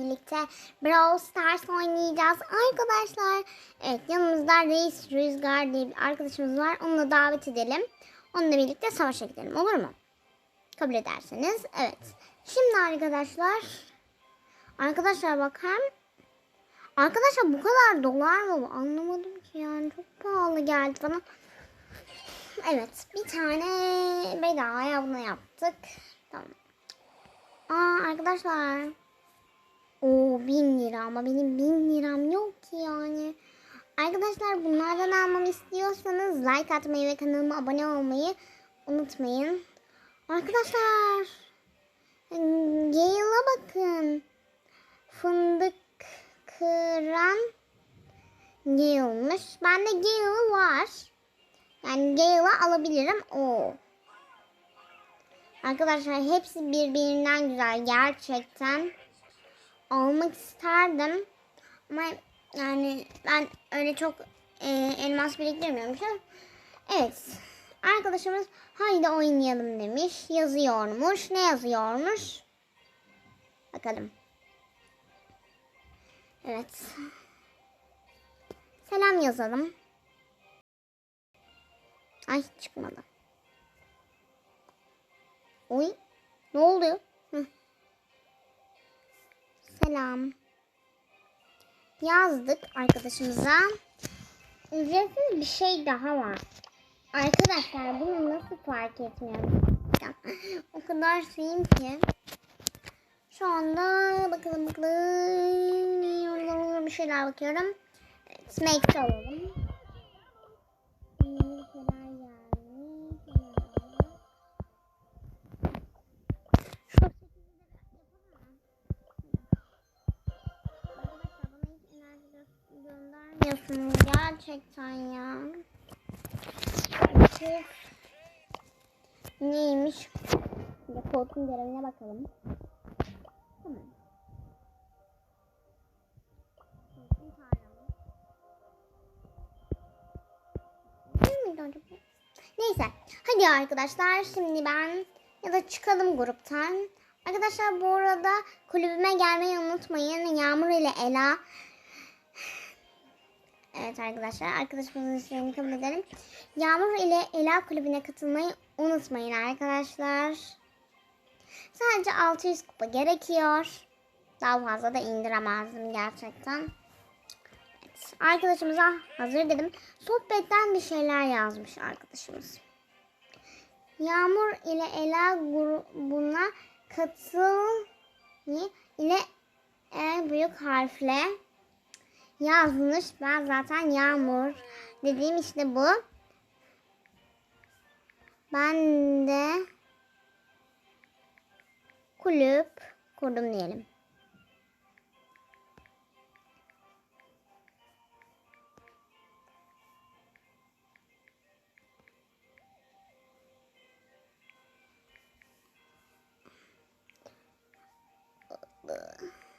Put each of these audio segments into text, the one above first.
birlikte Brawl Stars oynayacağız arkadaşlar. Evet yanımızda Reis Rüzgar diye bir arkadaşımız var. Onunla davet edelim. Onunla birlikte savaşa gidelim olur mu? Kabul ederseniz. Evet. Şimdi arkadaşlar. Arkadaşlar bak hem Arkadaşlar bu kadar dolar mı? Anlamadım ki yani çok pahalı geldi bana. Evet bir tane bedavaya bunu yaptık. Tamam. Aa arkadaşlar. O bin lira ama benim bin liram yok ki yani. Arkadaşlar bunlardan almamı istiyorsanız like atmayı ve kanalıma abone olmayı unutmayın. Arkadaşlar. Gale'a bakın. Fındık kıran Gale'mış. Bende Gale var. Yani Gale'ı alabilirim. O. Arkadaşlar hepsi birbirinden güzel. Gerçekten almak isterdim. Ama yani ben öyle çok e, elmas biriktirmiyorum. Evet. Arkadaşımız haydi oynayalım demiş. Yazıyormuş. Ne yazıyormuş? Bakalım. Evet. Selam yazalım. Ay çıkmadı. Oy. Ne oluyor? Selam. Yazdık arkadaşımıza. Ücretsiz bir şey daha var. Arkadaşlar bunu nasıl fark etmiyorum. o kadar şeyim ki. Şu anda bakalım bakalım. Bir şeyler bakıyorum. Evet, Snake'de alalım. Gerçekten ya. Neymiş? Şimdi korkun görevine bakalım. Neyse. Hadi arkadaşlar şimdi ben ya da çıkalım gruptan. Arkadaşlar bu arada kulübüme gelmeyi unutmayın. Yağmur ile Ela. Evet arkadaşlar arkadaşımızın isteğini kabul edelim. Yağmur ile Ela kulübüne katılmayı unutmayın arkadaşlar. Sadece 600 kupa gerekiyor. Daha fazla da indiremezdim gerçekten. Evet, arkadaşımıza hazır dedim. Sohbetten bir şeyler yazmış arkadaşımız. Yağmur ile Ela grubuna katıl ile en büyük harfle yazmış. Ben zaten Yağmur dediğim işte bu. Ben de kulüp kurdum diyelim. Büyük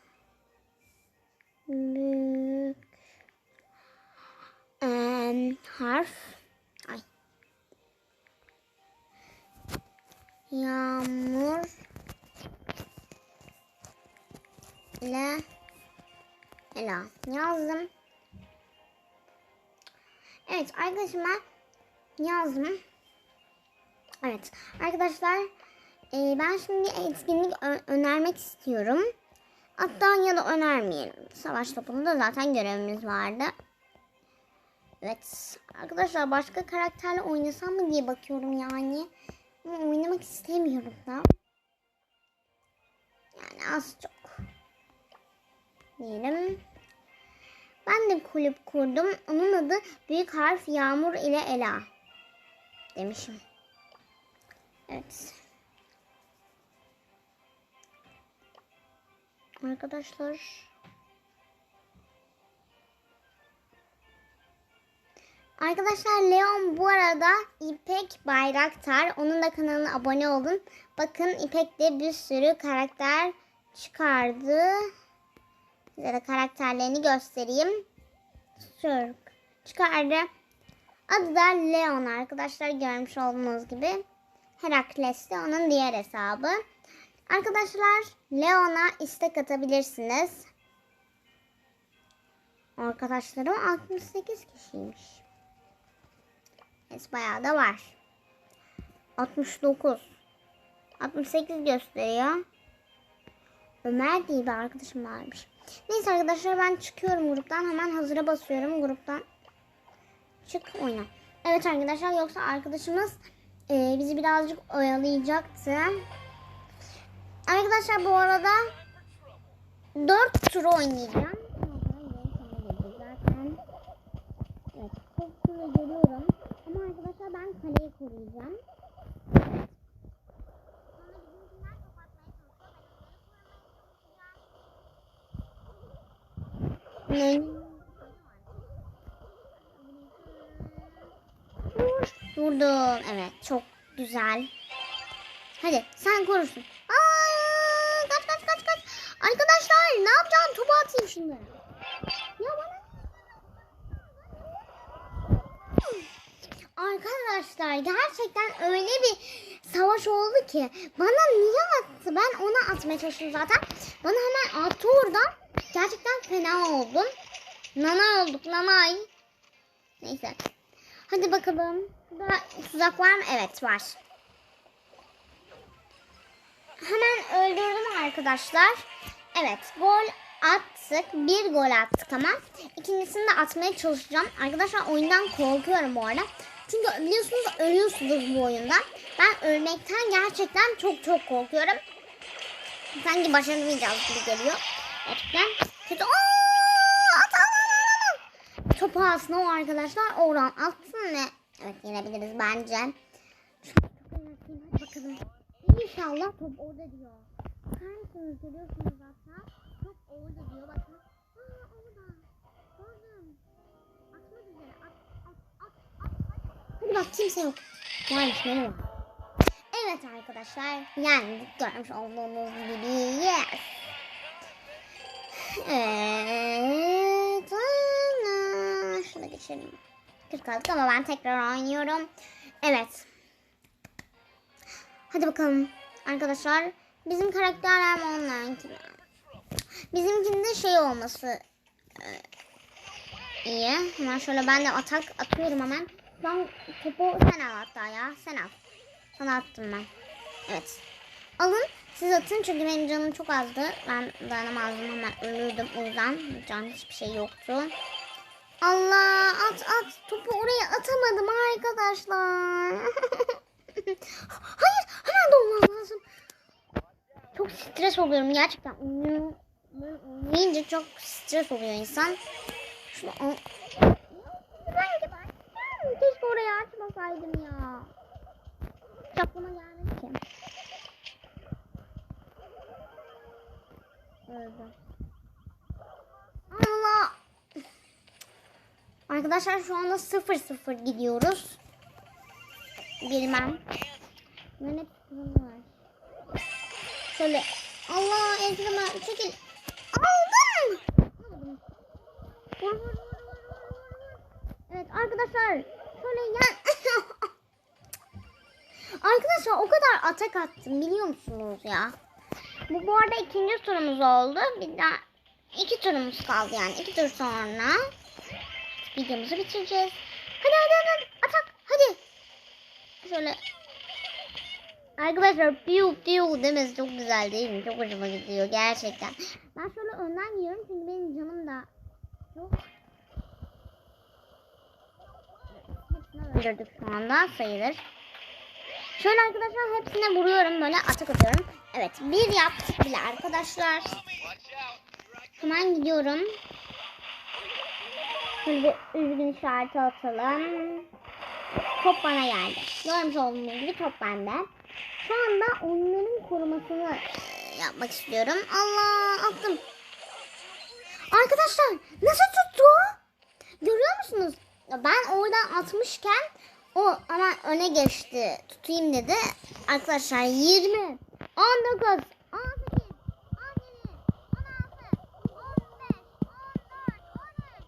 harf ay yağmur ile Ela yazdım. Evet arkadaşıma yazdım. Evet arkadaşlar e, ben şimdi etkinlik önermek istiyorum. Hatta ya da önermeyelim. Savaş topunda zaten görevimiz vardı. Evet arkadaşlar başka karakterle oynasam mı diye bakıyorum yani. Ama oynamak istemiyorum da. Yani az çok diyelim. Ben de kulüp kurdum. Onun adı büyük harf Yağmur ile Ela. Demişim. Evet. Arkadaşlar. Arkadaşlar Leon bu arada İpek Bayraktar. Onun da kanalına abone olun. Bakın İpek de bir sürü karakter çıkardı. Size de karakterlerini göstereyim. Sürk çıkardı. Adı da Leon arkadaşlar görmüş olduğunuz gibi. Herakles de onun diğer hesabı. Arkadaşlar Leon'a istek atabilirsiniz. Arkadaşlarım 68 kişiymiş. Evet bayağı da var. 69. 68 gösteriyor. Ömer diye bir arkadaşım varmış. Neyse arkadaşlar ben çıkıyorum gruptan. Hemen hazıra basıyorum gruptan. Çık oyna. Evet arkadaşlar yoksa arkadaşımız e, bizi birazcık oyalayacaktı. Arkadaşlar bu arada 4 tur oynayacağım. Zaten evet, çok tur görüyorum. Ben kaleyi koruyacağım. Durdum. Evet çok güzel. Hadi sen korursun. Aa, kaç kaç kaç kaç. Arkadaşlar ne yapacağım? Topu atayım şimdi. Ya bana. Arkadaşlar gerçekten öyle bir savaş oldu ki bana niye attı? Ben ona atmaya çalıştım zaten. Bana hemen attı oradan. Gerçekten fena oldum. Nanay olduk nanay. Neyse. Hadi bakalım. Burada tuzak var mı? Evet var. Hemen öldürdüm arkadaşlar. Evet gol attık. Bir gol attık ama. İkincisini de atmaya çalışacağım. Arkadaşlar oyundan korkuyorum bu arada. Çünkü biliyorsunuz ölüyorsunuz bu oyunda. Ben ölmekten gerçekten çok çok korkuyorum. Sanki başaramayacağız gibi geliyor. Gerçekten kötü. Topu aslında o arkadaşlar oradan atsın ve evet yenebiliriz bence. Bakalım. İnşallah top orada diyor. Bakar mısınız görüyorsunuz hatta. Top orada diyor bakın. Bak kimse yok. Varmış ne var? Evet arkadaşlar. Yani görmüş olduğunuz gibi. Yes. Evet. ana. Şuna geçelim. 40 aldık ama ben tekrar oynuyorum. Evet. Hadi bakalım arkadaşlar. Bizim karakterler mi onlarınki mi? Bizimkinde şey olması e, iyi. Hemen şöyle ben de atak atıyorum hemen. Ben topu sen al hatta ya. Sen al. Sana attım ben. Evet. Alın. Siz atın çünkü benim canım çok azdı. Ben dayanamazdım hemen ölürdüm. O yüzden can hiçbir şey yoktu. Allah at at. Topu oraya atamadım arkadaşlar. Hayır hemen dolmam lazım. Çok stres oluyorum gerçekten. Oynayınca çok stres oluyor insan. Şunu al. Sanki ben keşke oraya açmasaydım ya. Hiç aklıma gelmedi ki. Öldü. Allah. Arkadaşlar şu anda 0-0 gidiyoruz. Bilmem. Ben hep var. Şöyle. Allah ezrime çekil. Aldım. Vur, vur, vur, vur, vur. Evet arkadaşlar. Şöyle yan. arkadaşlar o kadar atak attım biliyor musunuz ya? Bu bu arada ikinci turumuz oldu. Bir daha iki turumuz kaldı yani. iki tur sonra videomuzu bitireceğiz. Hadi hadi hadi atak hadi. Şöyle Arkadaşlar piu piu demesi çok güzel değil mi? Çok hoşuma gidiyor gerçekten. Ben şöyle önden gidiyorum çünkü benim canım da çok. Öldürdük şu anda sayılır. Şöyle arkadaşlar hepsine vuruyorum böyle atak atıyorum. Evet bir yaptık bile arkadaşlar. Hemen gidiyorum. Şöyle üzgün işareti atalım. Top bana geldi. Görmüş olduğunuz gibi top bende. Şu anda onların korumasını yapmak istiyorum. Allah attım. Arkadaşlar nasıl tuttu? Görüyor musunuz? Ben oradan atmışken o ama öne geçti. Tutayım dedi. Arkadaşlar 20, 19, 18, 17, 17, 16, 15, 14, 13,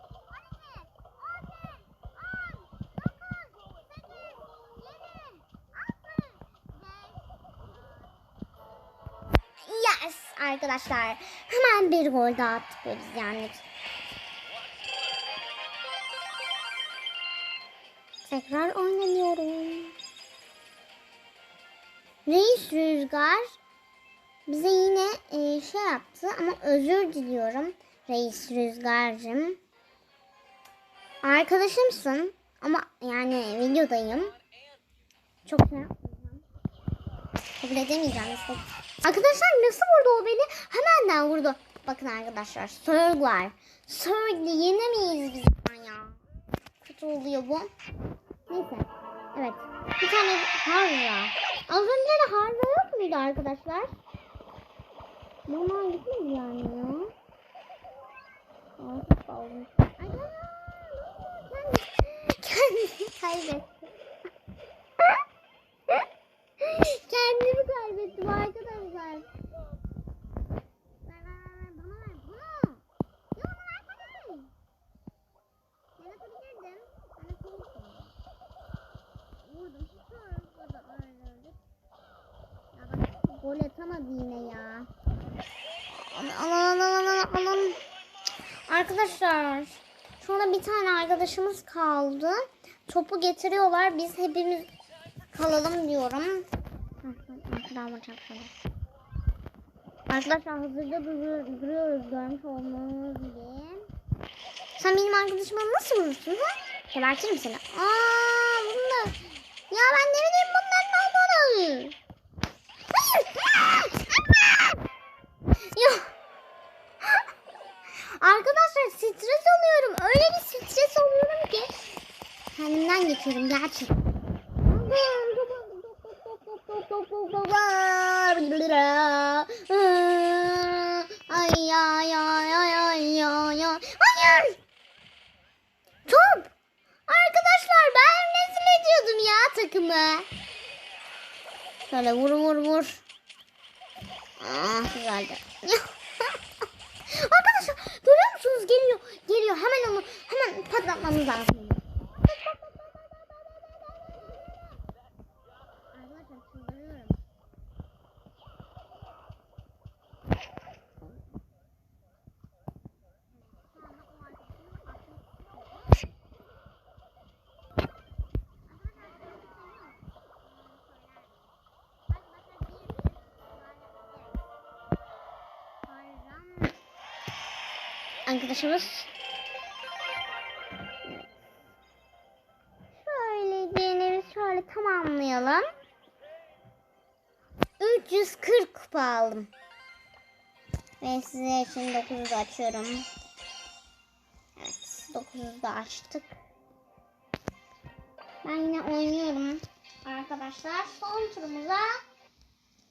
12, 13, 10, 9, 8, 7, 6, 5, arkadaşlar. Hemen bir gol daha attık yani. Tekrar oynanıyorum. Reis Rüzgar bize yine e, şey yaptı ama özür diliyorum Reis Rüzgar'cığım. Arkadaşımsın ama yani videodayım. Çok yapmayacağım. Kabul edemeyeceğim işte. Arkadaşlar nasıl vurdu o beni? Hemen vurdu. Bakın arkadaşlar Sörg var. Sörg'le yenemeyiz biz ya. Kötü oluyor bu. Neyse. Evet. Bir tane harra. Az önce de harra yok muydu arkadaşlar? Normal gitmedi yani ya. Çok aldım. Ana! Kendimi kaybettim. Kendimi kaybettim arkadaşlar. Ver ver ver bana ver bunu. Ya onu versene. Ben atabilirdim. Ben atabilirdim. Vurdum. Sonra da öldürdük. Ya bak gol atamadı yine ya. Aman aman aman aman. Arkadaşlar. Şurada bir tane arkadaşımız kaldı. Topu getiriyorlar. Biz hepimiz kalalım diyorum. Arkadaşlar hazırda dur- duruyoruz görmüş olduğunuz gibi. Sen benim arkadaşıma nasıl vurursun ha? Gebertirim seni. Aa bunlar. Ya ben ne bileyim bunların olduğunu. Hayır. Ya. Arkadaşlar stres oluyorum. Öyle bir stres oluyorum ki. Kendimden geçiyorum gerçekten. Ay ay ay ay ay ay ay. Hayır. Top. Arkadaşlar ben rezil ediyordum ya takımı. Şöyle vur vur vur. Ah güzeldi. Arkadaşlar görüyor musunuz? Geliyor. Geliyor. Hemen onu hemen patlatmamız lazım. Arkadaşlar çıldırıyorum. Arkadaşımız şöyle diyelim şöyle tamamlayalım. 340 kupa aldım. Ve size için 9'u da açıyorum. Evet 9'u da açtık. Ben yine oynuyorum arkadaşlar. Son turumuza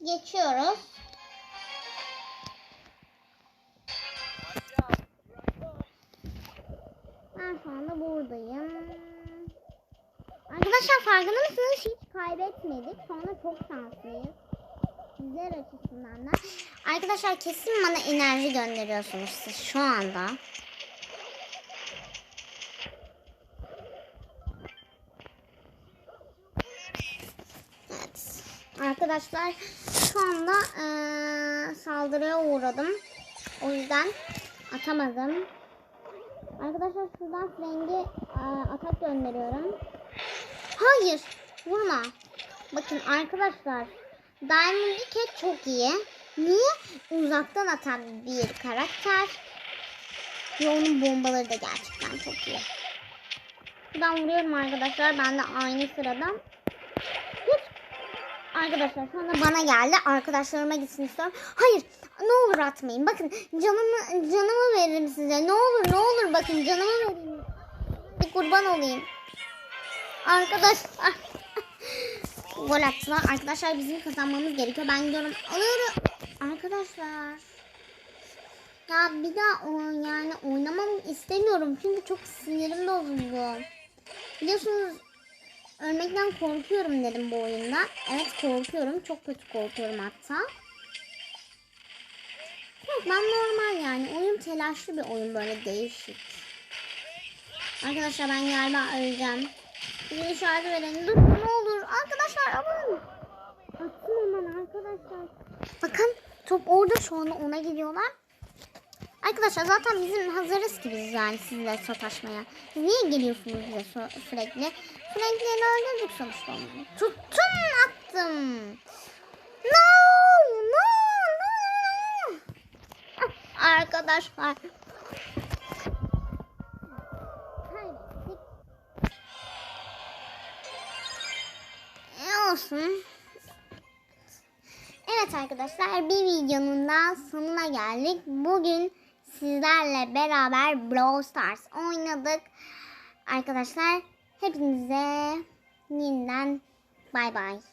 geçiyoruz. Arkadaşlar farkında mısınız? Hiç kaybetmedik. Sonra çok şanslıyız. Sizler açısından da. Arkadaşlar kesin bana enerji gönderiyorsunuz siz şu anda. Evet. Arkadaşlar şu anda eee, saldırıya uğradım. O yüzden atamadım. Arkadaşlar şuradan rengi atak gönderiyorum. Hayır. Vurma. Bakın arkadaşlar. Diamond Cat çok iyi. Niye? Uzaktan atan bir karakter. Ve onun bombaları da gerçekten çok iyi. Buradan vuruyorum arkadaşlar. Ben de aynı sıradan. Hiç. Arkadaşlar anda bana geldi. Arkadaşlarıma gitsin istiyorum. Hayır. Ne olur atmayın. Bakın canımı canımı veririm size. Ne olur ne olur bakın canımı vereyim. Bir kurban olayım. Arkadaşlar. Gol attılar. Arkadaşlar bizim kazanmamız gerekiyor. Ben gidiyorum. Alıyorum. Arkadaşlar. Ya bir daha o yani oynamam istemiyorum. Çünkü çok sinirim bozuldu. Biliyorsunuz ölmekten korkuyorum dedim bu oyunda. Evet korkuyorum. Çok kötü korkuyorum hatta. Evet ben normal yani. Oyun telaşlı bir oyun böyle değişik. Arkadaşlar ben galiba öleceğim. Bir işaret verin. Dur ne olur. Arkadaşlar alın. Attım hemen arkadaşlar. Bakın Top orada şu anda ona gidiyorlar. Arkadaşlar zaten bizim hazırız ki biz yani sizle sataşmaya. Niye geliyorsunuz bize sürekli? Sürekli öldürdük sonuçta onları. Tuttum attım. No! No! No! Ah, Arkadaşlar. Olsun. Evet arkadaşlar bir videonun daha sonuna geldik. Bugün sizlerle beraber Brawl Stars oynadık. Arkadaşlar hepinize yeniden bay bay.